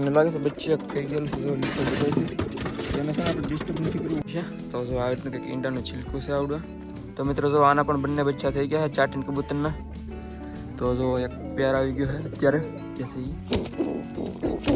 મને લાગે છે બચ્ચી એક થઈ ગયેલું છે જો નીચે બધાય છે તેને છે ને આપણે ડિસ્ટર્બ નથી કરવું છે તો જો આવી રીતનું કંઈક ઈંડાનું છિલકું છે આવડું તો મિત્રો જો આના પણ બંને બચ્ચા થઈ ગયા છે ચાટીન કબૂતરના તો જો એક પેર આવી ગયો છે અત્યારે જૈસે ઈ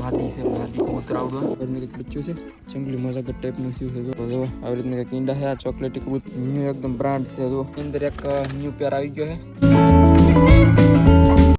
માદી છે માદી કબૂતર આવડું આવી રીતનું કંઈક બચ્ચું છે જંગલી મજાકર ટાઈપનું શું છે જો તો જો આવી રીતનું કંઈક ઈંડા છે આ ચોકલેટી કબૂતર ન્યુ એકદમ બ્રાન્ડ છે જો એની અંદર એક ન્યુ પેર આવી ગયો છે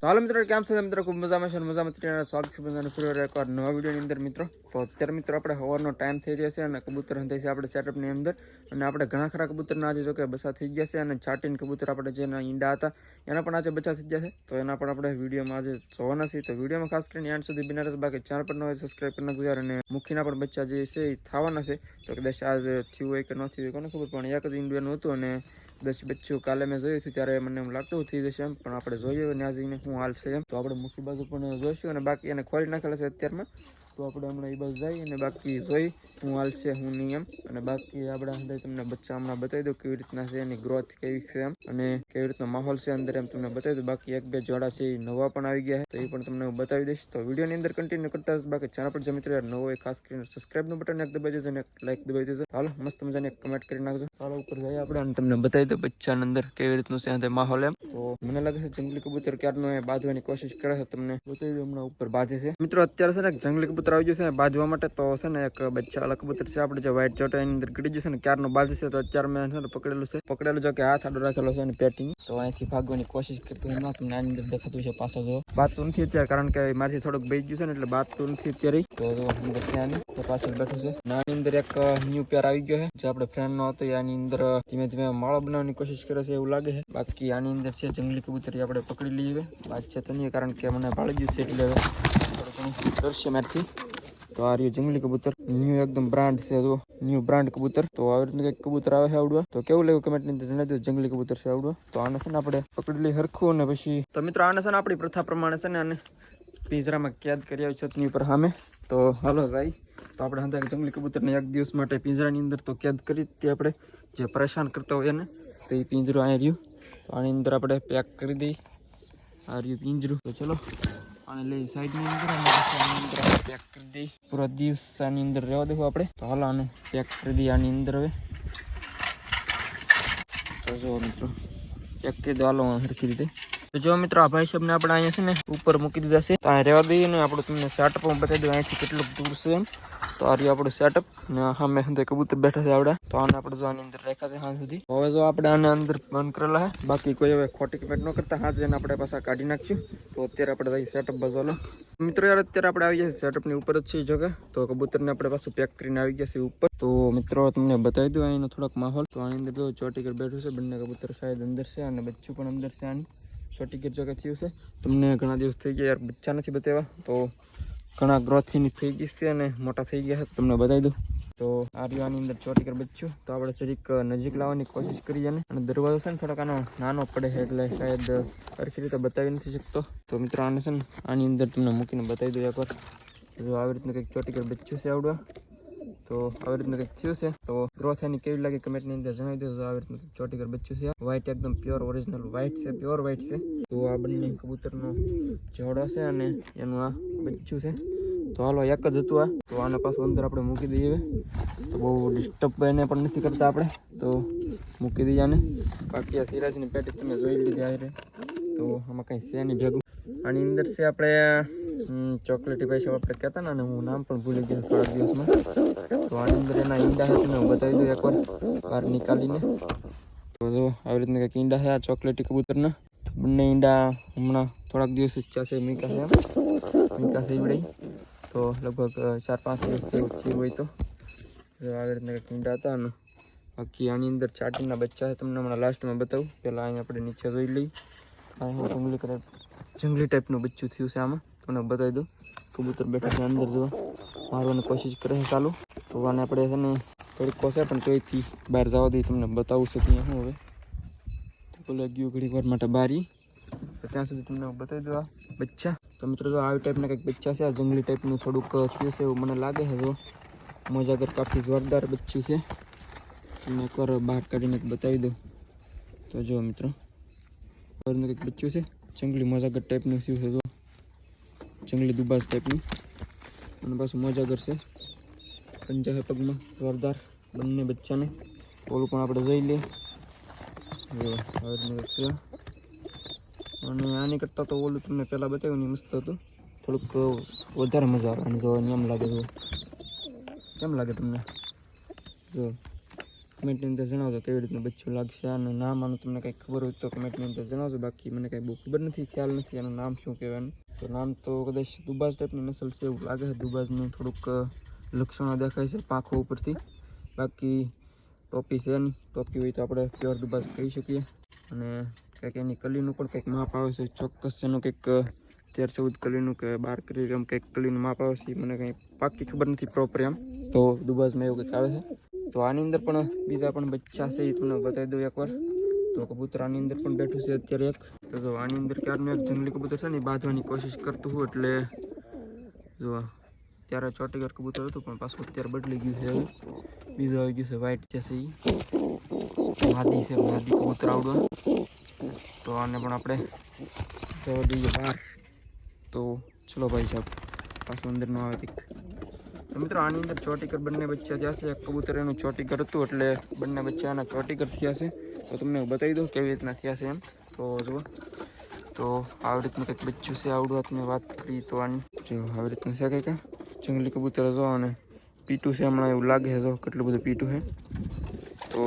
તો હાલો મિત્રો, કેમ છે? મિત્રો, ખૂબ મજામાં છે મજામાં ત્રણ સ્વાગત છે બધાને ફરી વાર એકવાર નવા વિડીયોની અંદર, મિત્રો. તો અત્યારે, મિત્રો, આપણે હવારનો ટાઈમ થઈ રહ્યો છે અને કબૂતર હંધાઈ છે આપણે સેટઅપની અંદર. અને આપણે ઘણા ખરા કબૂતરના આજે જોકે બસા થઈ ગયા છે અને છાટીન કબૂતર આપણે જેના ઈંડા હતા, એના પણ આજે બચા થઈ ગયા છે. તો એના પણ આપણે વિડીયોમાં આજે જોવાના છે તો વિડીયોમાં ખાસ કરીને એન્ડ સુધી બિના રહેશે બાકી ચેનલ પર ન હોય સબસ્ક્રાઈબ કરી નાખજો અને મુખીના પણ બચ્ચા જે છે એ થવાના છે. તો કદાચ આજ થયું હોય કે ન થયું હોય, કોને ખબર? પણ એક જ ઈંડિયાનું હતું અને દસ બચ્ચું કાલે મેં જોયું હતું ત્યારે મને એમ લાગતું થઈ જશે એમ, પણ આપણે જોઈએ ને આ જઈને શું હાલ છે એમ. તો આપણે મુખી બાજુ પણ જોઈશું અને બાકી એને ખોલી નાખેલા છે અત્યારમાં. તો આપણે હમણાં એ બાજુ જઈએ અને બાકી જોઈ શું હાલ છે શું નહીં એમ અને બાકી આપણે અંદર તમને બચ્ચા હમણાં બતાવી દઉં કેવી રીતના છે એની ગ્રોથ કેવી છે એમ અને કેવી રીતનો માહોલ છે અંદર એમ તમને બતાવી દઉં બાકી એક બે જોડા છે એ નવા પણ આવી ગયા છે તો એ પણ તમને હું બતાવી દઈશ તો વિડીયોની અંદર કન્ટિન્યુ કરતા જઈશ. બાકી ચેનલ પર જે મિત્રો યાર નવો હોય ખાસ કરીને સબસ્ક્રાઇબનું બટન એક દબાવી દેજો અને એક લાઈક દબાવી દેજો હાલો મસ્ત મજાની એક કમેન્ટ કરી નાખજો ચાલો ઉપર જઈએ આપણે અને તમને બતાવી દઉં બચ્ચાની અંદર કેવી રીતનું છે અંદર માહોલ એમ તો મને લાગે છે જંગલી કબૂતર ક્યારનો એ બાંધવાની કોશિશ કરે છે તમને બતાવી દઉં હમણાં ઉપર બાંધે છે મિત્રો અત્યારે છે ને એક જંગલી કબૂતર આવી ગયું છે બાંધવા માટે તો છે ને એક બચ્ચા વાળા કબૂતર છે આપણે જે વ્હાઈટ ચોટા એની અંદર ગડી જશે ને ક્યારનો બાંધે છે તો અત્યારે મેં છે ને પકડેલું છે પકડેલું જો કે હાથ આડો રાખેલો છે અને પેટિંગ તો અહીંથી ભાગવાની કોશિશ કરતો એમ ના તમને આની અંદર દેખાતું છે પાછળ જો બાતું નથી અત્યારે કારણ કે મારથી થોડુંક બેસી ગયું છે ને એટલે બાતું નથી અત્યારે તો જો અંદર ત્યાં નહીં, તો પાછળ બેઠું છે અને આની અંદર એક ન્યુ પેર આવી ગયો છે જે આપણે ફ્રેન્ડ નો હતો એ આની અંદર ધીમે ધીમે માળો બનાવવાની કોશિશ કરે છે એવું લાગે છે બાકી આની અંદર છે જંગલી કબૂતર એ આપણે પકડી લઈએ હવે વાત છે તો નહીં કારણ કે મને ભાળી ગયું છે એટલે મારથી તો આ રહ્યું જંગલી કબૂતર. ન્યુ એકદમ બ્રાન્ડ છે જો. ન્યુ બ્રાન્ડ કબૂતર. તો આવી રીતનું કંઈક કબૂતર આવે છે આવડવા. તો કેવું લાગ્યું કમેન્ટની અંદર જણાવી દો જંગલી કબૂતર છે આવડવા. તો આને છે ને આપણે પકડી લઈ હરખું અને પછી તો મિત્રો આને છે ને આપણી પ્રથા પ્રમાણે છે ને આને પિંજરામાં કેદ કરી આવી છતની ઉપર સામે. તો હાલો જાય તો આપણે હતા જંગલી કબૂતરને એક દિવસ માટે પિંજરાની અંદર તો કેદ કરી તે આપણે જે પરેશાન કરતા હોય એને, તો એ પિંજરું આ રહ્યું. તો આની અંદર આપણે પેક કરી દઈએ. આ રહ્યું પિંજરું. તો ચલો. આને લઈ સાઈડની અંદર અને આની અંદર પેક કરી દઈ પૂરા દિવસ આની અંદર રહેવા દેવું આપણે. તો હાલ આને પેક કરી દઈએ આની અંદર હવે. તો જો મિત્રો પેક કરી દો હાલો સરખી રીતે. તો જો મિત્રો આ ભાઈ સાહેબને આપણે અહીંયા છે ને ઉપર મૂકી દીધા છે તો અહીંયા રહેવા દઈએ ને આપણું તમને સેટઅપ બતાવી દઉં અહીંથી કેટલું દૂર છે એમ તો આ રહ્યું આપણું સેટઅપ ને સામે અંદર કબૂતર બેઠા છે આવડા તો આને આપણે જો આની અંદર રાખ્યા છે હાલ સુધી હવે જો આપણે આને અંદર બંધ કરેલા છે બાકી કોઈ હવે ખોટી કમેન્ટ ન કરતા હાથ જઈને આપણે પાછા કાઢી નાખશું તો અત્યારે આપણે જઈએ સેટઅપ બાજુ હાલો મિત્રો યાર અત્યારે આપણે આવી ગયા છે સેટઅપની ઉપર જ છે જો કે તો કબૂતરને આપણે પાછું પેક કરીને આવી ગયા છે ઉપર તો મિત્રો તમને બતાવી દઉં અહીંનો થોડોક માહોલ તો આની અંદર જો ચોટીકર બેઠું છે બંને કબૂતર શાયદ અંદર છે અને બચ્ચું પણ અંદર છે આની ચોટીકર જો થયું છે. તમને ઘણા દિવસ થઈ ગયા યાર, બચ્ચા નથી બતાવ્યા. તો ઘણા ગ્રોથની થઈ ગઈ છે અને મોટા થઈ ગયા છે તમને બતાવી દઉં. તો આ રહ્યું આની અંદર ચોટીકર બચ્યું તો આપણે જરીક નજીક લાવવાની કોશિશ કરીએ ને અને દરવાજો છે ને થોડોક આનો નાનો પડે છે, એટલે શાયદ સરખી રીતે બતાવી નથી શકતો. તો મિત્રો આને છે ને આની અંદર તમને મૂકીને બતાવી દઉં એકવાર. જો આવી રીતનું કંઈક ચોટીકર બચ્યું છે આવડવા. તો આવી રીતનું કંઈક થયું છે. તો ગ્રોથ એની કેવી લાગે કમેન્ટની અંદર જણાવી દેજો. આવી રીતનું ચોટી ઘર બચ્ચું છે. વ્હાઈટ એકદમ પ્યોર ઓરિજિનલ વ્હાઈટ છે પ્યોર વ્હાઈટ છે. તો આ બંને કબૂતરનો જોડો છે અને એનું આ બચ્યું છે. તો હાલો એક જ હતું આ. તો આને પાછું અંદર આપણે મૂકી દઈએ તો બહુ ડિસ્ટર્બ એને પણ નથી કરતા આપણે. તો મૂકી દઈએ આને. બાકી આ સિરાજની પેટી તમે જોઈ લીધી આવી તો આમાં કંઈ છે નહીં ભેગું. આની અંદર છે આપણે ચોકલેટી પૈસા આપણે કહેતા ને હું નામ પણ ભૂલી ગયો થોડા દિવસમાં. તો આની અંદર એના ઈંડા છે હું બતાવી દઉં એકવાર, બહાર નીકાળીને. તો જો, આવી રીતના કંઈક ઈંડા છે ચોકલેટી કબૂતરના. તો બંને ઈંડા હમણાં થોડાક દિવસ જ છે મીકા છે મીકા ઈવડે. તો લગભગ ચાર પાંચ દિવસ જેવું હોય તો. આવી રીતના કંઈક ઈંડા હતા, અને બાકી આની અંદર ચાટીના બચ્ચા છે, તમને હમણાં લાસ્ટમાં બતાવું. પહેલાં અહીં આપણે નીચે જોઈ લઈ અહીં જંગલી કલર જંગલી ટાઈપનું બચ્ચું થયું છે આમાં તમને બતાવી દઉં કબૂતર બેઠા છે અંદર જો મારવાની કોશિશ કરે છે ચાલુ તો આને આપણે છે ને તડકો છે પણ તોયથી બહાર જવા દઈએ તમને બતાવું છે ત્યાં શું હવે તો પેલા ગયું ઘડીક વાર માટે બારી તો ત્યાં સુધી તમને હું બતાવી દઉં આ બચ્ચા તો મિત્રો જો આવી ટાઈપના કંઈક બચ્ચા છે આ જંગલી ટાઈપનું થોડુંક થયું છે એવું મને લાગે છે જો મોજાગર કાફી જોરદાર બચ્ચું છે તમને કર બહાર કાઢીને બતાવી દઉં તો જો મિત્રો ખબરનું કંઈક બચ્ચું છે જંગલી મજાગર ટાઈપનું શું છે જંગલી દુબાસ ટાઈપનું અને પાછું મજા કરશે પંજા છે પગમાં, જોરદાર. બંને બચ્ચાને. ઓલું પણ આપણે જોઈ લઈએ. છે. અને આની કરતાં તો ઓલું તમને પહેલાં બતાવ્યું ને મસ્ત હતું. થોડુંક વધારે મજા આવે. અને જો એમ લાગે જો કેમ લાગે તમને? જો. કમેન્ટની અંદર જણાવજો કેવી રીતનું બચ્ચું લાગશે અને નામ આનું તમને કંઈ ખબર હોય તો કમેન્ટની અંદર જણાવજો બાકી મને કાંઈ બહુ ખબર નથી ખ્યાલ નથી આનું નામ શું કહેવાનું તો નામ તો કદાચ દુબાજ ટાઈપની નસલ છે એવું લાગે છે દુબાજનું થોડુંક અ, લક્ષણો દેખાય છે પાંખો ઉપરથી બાકી ટોપી છે નહીં ટોપી હોય તો આપણે પ્યોર દુબાજ કહી શકીએ અને કંઈક એની કલીનું પણ કંઈક માપ આવે છે ચોક્કસ એનું કંઈક અ, તેર ચૌદ કલીનું કે બાર કલી એમ કંઈક કલીનું માપ આવે છે એ મને કંઈ પાકી ખબર નથી પ્રોપર એમ તો દુબાજમાં એવું કંઈક આવે છે તો આની અંદર પણ બીજા પણ બચ્ચા છે, એ તમને બતાવી દઉં એકવાર. તો કબૂતર આની અંદર પણ બેઠું છે અત્યારે એક. તો જો આની અંદર ક્યારનું એક જંગલી કબૂતર છે ને, એ બાંધવાની કોશિશ કરતું હું એટલે જો ત્યારે ચોટીગર કબૂતર હતું, પણ પાછું અત્યારે બદલી ગયું છે હવે બીજું આવી ગયું છે વ્હાઈટ છે એ માદી છે માદી કબૂતર આવડવા. તો આને પણ આપણે જવા દઈએ બહાર. તો ચલો ભાઈ સાહેબ, પાછું અંદર ન આવે કંઈક. મિત્રો, આની અંદર ચોટીકર બંને બચ્ચા થયા એક કબૂતર એનું ચોટીકર હતું, એટલે બંને બચ્ચા એના ચોટીકર થયા છે. તો તમને બતાવી દઉં કેવી રીતના થયા છે એમ. તો જુઓ. તો આવી રીતનું કંઈક બચ્ચું છે આવડું મેં વાત કરી તો આની. જો આવી રીતનું છે કંઈક જંગલી કબૂતર જો, અને પીટું છે હમણાં એવું લાગે છે જો, કેટલું બધું પીટું છે. તો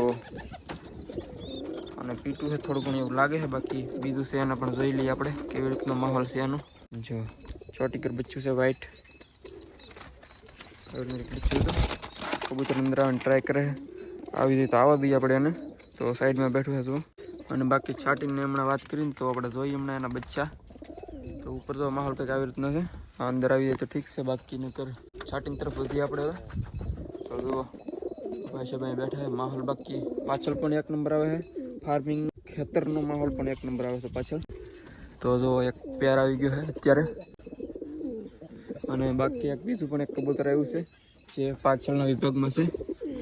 અને પીટું છે થોડું ઘણું એવું લાગે છે, બાકી બીજું છે એને પણ જોઈ લઈએ આપણે, કેવી રીતનો માહોલ છે એનો. જો ચોટીકર બચ્ચું છે વ્હાઈટ કબૂતર અંદર આવે ટ્રાય કરે છે આવી રીતે આવવા દઈએ આપણે એને તો સાઈડમાં બેઠું છે જો અને બાકી છાટીને હમણાં વાત કરીને તો આપણે જોઈએ હમણાં એના બચ્ચા તો ઉપર જો માહોલ કંઈક આવી રીતનો છે આ અંદર આવી જાય તો ઠીક છે બાકી નકર છાટીની તરફ વધીએ આપણે હવે તો જુઓ ભાઈ સાહેબ અહીં બેઠા છે માહોલ બાકી પાછળ પણ એક નંબર આવે છે ફાર્મિંગ ખેતરનો માહોલ પણ એક નંબર આવે છે પાછળ તો જો એક પેર આવી ગયો છે અત્યારે અને બાકી એક બીજું પણ એક કબૂતર આવ્યું છે, જે પાછળના વિભાગમાં છે.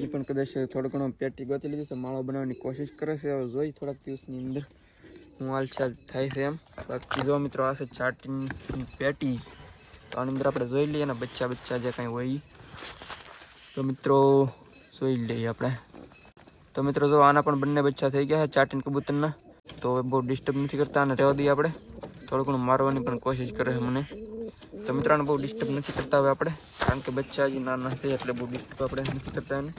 એ પણ કદાચ થોડો ઘણો પેટી ગોતી લીધી છે, માળો બનાવવાની કોશિશ કરે છે. હવે જોઈ થોડાક દિવસની અંદર હું હાલચાલ થાય છે એમ. બાકી જો મિત્રો, આ છે ચાટીની પેટી. તો આની અંદર આપણે જોઈ લઈએ ને બચ્ચા બચ્ચા જે કાંઈ હોય તો મિત્રો, જોઈ લઈએ આપણે. તો મિત્રો, જો આના પણ બંને બચ્ચા થઈ ગયા છે ચાટીન કબૂતરના. તો બહુ ડિસ્ટર્બ નથી કરતા અને રહેવા દઈએ આપણે. થોડું ઘણું મારવાની પણ કોશિશ કરે છે મને. તો મિત્રોને બહુ ડિસ્ટર્બ નથી કરતા હવે આપણે કારણ કે બચ્ચા હજી નાના છે એટલે બહુ ડિસ્ટર્બ આપણે નથી કરતા એને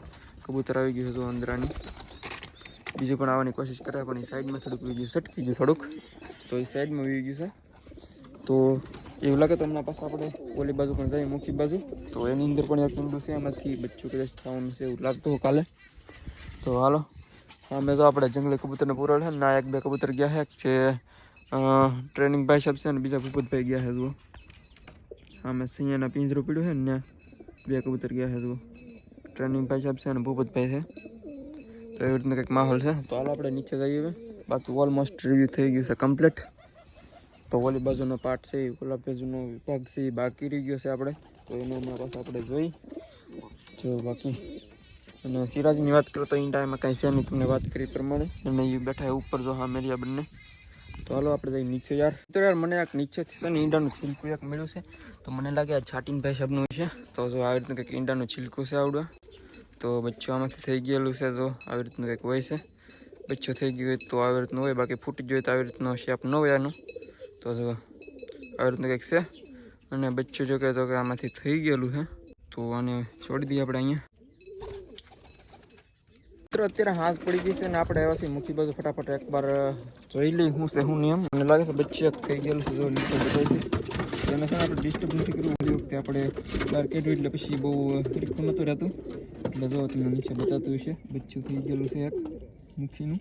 કબૂતર આવી ગયું હતું અંદરાની બીજું પણ આવવાની કોશિશ કરે પણ એ સાઈડમાં થોડુંક વી ગયું સટકી ગયું થોડુંક તો એ સાઈડમાં વી ગયું છે તો એવું લાગે તો હમણાં પાછા આપણે ઓલી બાજુ પણ જઈએ મુખી બાજુ તો એની અંદર પણ એક ઊંડું છે એમાંથી બચ્ચું કદાચ થવાનું છે એવું લાગતું હોય કાલે તો હાલો અમે જો આપણે જંગલી કબૂતરને પૂરા છે ને ના એક બે કબૂતર ગયા છે એક છે ટ્રેનિંગ ભાઈ સાહેબ છે ને બીજા ભૂપતભાઈ ગયા છે જુઓ આમે સિંહના પિંજરું પીડ્યું છે ને ત્યાં બે કબૂતર ગયા છે જુઓ. ટ્રેનિંગ ભાઈ સાહેબ છે અને ભૂપતભાઈ છે. તો એવી રીતનો કંઈક માહોલ છે. તો હાલ આપણે નીચે જઈએ હવે. બાકી ઓલમોસ્ટ રિવ્યૂ થઈ ગયું છે કમ્પ્લીટ તો ઓલી બાજુનો પાર્ટ છે ગુલાબ બાજુનો વિભાગ છે બાકી રહી ગયો છે આપણે. તો એનો હમણાં પાસે આપણે જોઈ. જો બાકી. અને સિરાજની વાત કરું તો ઈંડામાં કાંઈ છે નહીં, તમને વાત કરી પ્રમાણે. અને એ બેઠા ઉપર જો હા મેરિયા બંને. તો હાલો આપણે જઈએ નીચે યાર. તો યાર મને એક નીચેથી છે ને ઈંડાનું છિલકું એક મળ્યું છે. તો મને લાગે આ છાટીનભાઈ સાહેબનું છે. તો જો આવી રીતનું કંઈક ઈંડાનું છિલકું છે આવડવા તો બચ્ચું આમાંથી થઈ ગયેલું છે તો આવી રીતનું કંઈક હોય છે. બચ્ચો થઈ ગયું હોય તો આવી રીતનું હોય, બાકી ફૂટી ગયું હોય તો આવી રીતનો શેપ ન હોય આનું તો જો આવી રીતનું કંઈક છે. અને બચ્ચું જો કે કે આમાંથી થઈ ગયેલું છે. તો આને છોડી દઈએ આપણે અહીંયા. મિત્રો, અત્યારે હાથ પડી ગઈ છે ને આપણે આવ્યા છીએ મુખી બાજુ ફટાફટ એકવાર જોઈ લઈ શું છે શું નિયમ મને લાગે છે બચ્ચી થઈ ગયેલું છે, જો નીચે બતાવી છે. એને છે આપણે ડિસ્ટર્બ નથી કરવું ઓલી વખતે આપણે બહાર કાઢ્યું એટલે પછી બહુ હરીખું નહોતું રહેતું. એટલે જો તમને નીચે બતાતું હશે બચ્ચું થઈ ગયેલું છે એક મુખીનું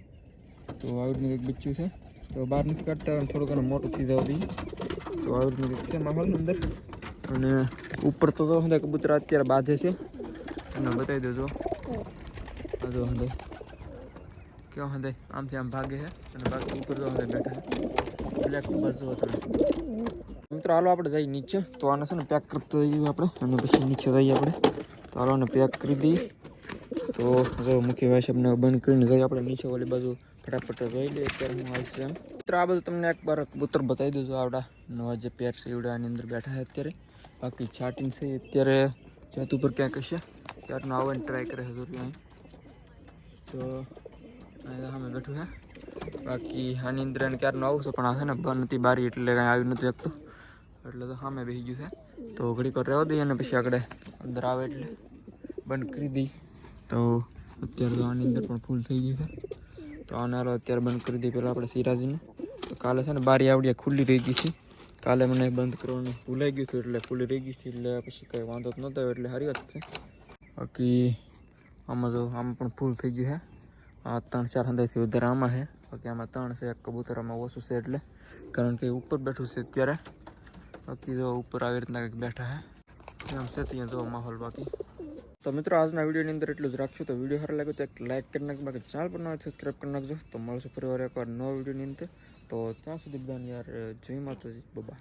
તો આવી રીતનું એક બચ્ચું છે. તો બહાર નથી કાઢતા થોડું ઘણું મોટું થઈ જવા દઈએ. તો આવી રીતનું છે માહોલ અંદર. અને ઉપર તો કબૂતરા અત્યારે બાંધે છે. અને બતાવી દેજો. જો હંદે કેવો હંદે આમથી આમ ભાગે છે અને બાકી ઉપર જો હંદે બેઠા છે બ્લેક બસ જો તમે મિત્રો હાલો આપણે જઈએ નીચે તો આને છે ને પેક કરતો જઈએ આપણે અને પછી નીચે જઈએ આપણે તો હાલો આને પેક કરી દઈએ તો જો મુખ્ય ભાઈ સાહેબને બંધ કરીને જઈએ આપણે નીચે ઓલી બાજુ ફટાફટ જોઈ લઈએ અત્યારે હું આવશે એમ મિત્રો આ બધું તમને એકવાર કબૂતર બતાવી દેજો આવડા નવા જે પેર છે એવડા આની અંદર બેઠા છે અત્યારે બાકી છાટીને છે અત્યારે જાત ઉપર ક્યાંક હશે ત્યારનો આવવાની ટ્રાય કરે છે દોરી અહીં તો સામે બેઠું છે બાકી આની અંદર ક્યારનું આવું છે, પણ આ છે ને બંધ નથી બારી એટલે કાંઈ આવ્યું નથી શકતું એટલે તો સામે બેસી ગયું છે. તો ઘડીક રહેવા દઈએ અને પછી આગળ અંદર આવે એટલે બંધ કરી દઈ તો અત્યારે તો આની અંદર પણ ફૂલ થઈ ગયું છે. તો આને હાલો અત્યારે બંધ કરી દઈએ પહેલાં આપણે સિરાજીને. તો કાલે છે ને બારી આવડી ખુલ્લી રહી ગઈ હતી કાલે મને બંધ કરવાનું ભૂલાઈ ગયું હતું એટલે ખુલ્લી રહી ગઈ હતી એટલે પછી કંઈ વાંધો જ નહોતો એટલે સારી વાત છે. બાકી આમાં તો આમાં પણ ફૂલ થઈ ગયું છે આ ત્રણ ચાર હંદાઈથી વધારે આમાં છે બાકી આમાં ત્રણ છે એક કબૂતર આમાં ઓછું છે એટલે કારણ કે ઉપર બેઠું છે અત્યારે બાકી જો ઉપર આવી રીતના કંઈક બેઠા છે આમ છે ત્યાં જો માહોલ બાકી તો મિત્રો આજના વિડીયોની અંદર એટલું જ રાખશું તો વિડીયો સારો લાગ્યો તો એક લાઇક કરી નાખજો બાકી ચેનલ પર નવા સબસ્ક્રાઈબ કરી નાખજો તો મળશું ફરી વાર એકવાર નવા વિડીયોની અંદર તો ત્યાં સુધી બધાને યાર જય માતાજી બાબા